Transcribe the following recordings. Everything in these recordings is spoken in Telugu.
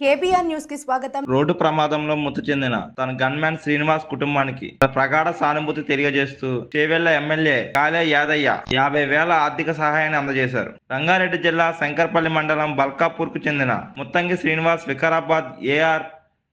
కేబిఆర్ న్యూస్కి స్వాగతం. రోడ్డు ప్రమాదంలో మృతి చెందిన తన గన్మ్యాన్ శ్రీనివాస్ కుటుంబానికి తన ప్రగాఢ సానుభూతి తెలియజేస్తూ చేవెళ్ళ ఎమ్మెల్యే కాలే యాదయ్య యాభై వేల ఆర్థిక సహాయాన్ని అందజేశారు. రంగారెడ్డి జిల్లా శంకర్పల్లి మండలం బల్కాపూర్కు చెందిన ముత్తంగి శ్రీనివాస్ వికారాబాద్ ఏఆర్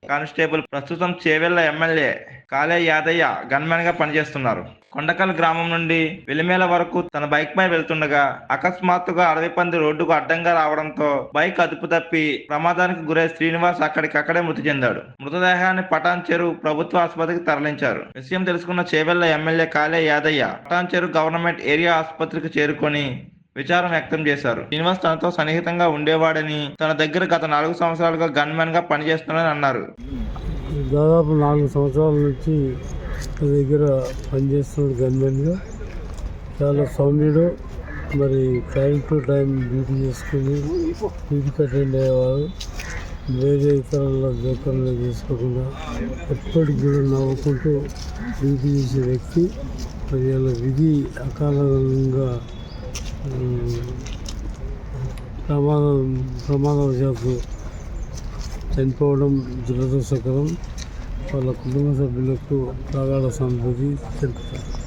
కానిస్టేబుల్ ప్రస్తుతం చేవెళ్ళ ఎమ్మెల్యే కాలే యాదయ్య గన్మ్యాన్గా పనిచేస్తున్నారు. కొండకల్ గ్రామం నుండి వెలిమేల వరకు తన బైక్ పై వెళ్తుండగా అకస్మాత్తుగా అడవి పంది రోడ్డుకు అడ్డంగా రావడంతో బైక్ అదుపు తప్పి ప్రమాదానికి గురై శ్రీనివాస్ అక్కడికక్కడే మృతి చెందాడు. మృతదేహాన్ని పటాన్ చెరువు ప్రభుత్వ ఆసుపత్రికి తరలించారు. విషయం తెలుసుకున్న చేవెళ్ళ ఎమ్మెల్యే కాలే యాదయ్య పటాన్ చెరువు గవర్నమెంట్ ఏరియా ఆసుపత్రికి చేరుకొని విచారం వ్యక్తం చేశారు. శ్రీనివాస్ తనతో సన్నిహితంగా ఉండేవాడని తన దగ్గర గత నాలుగు సంవత్సరాలుగా గన్మెన్గా పనిచేస్తున్నాడని అన్నారు. దాదాపు నాలుగు సంవత్సరాల నుంచి నా దగ్గర పనిచేస్తున్నాడు గన్మెన్గా చాలా సౌమ్యుడు మరి టైం టు టైం డ్యూటీ చేసుకుని డ్యూటీకి అటెండ్ అయ్యేవాడు. వేరే ఇతరుల జోకర్లు చేసుకోకుండా ఎప్పటికి కూడా నవ్వుకుంటూ డ్యూటీ చేసే వ్యక్తి. మరి ఇలా విధి అకాలంగా ప్రమాదం ప్రమాదం ప్రమాదవశాత్తు చనిపోవడం దురదృష్టకరం వాళ్ళ కుటుంబ సభ్యులకు ప్రగాఢ సంతృప్తి తెలుపుతారు.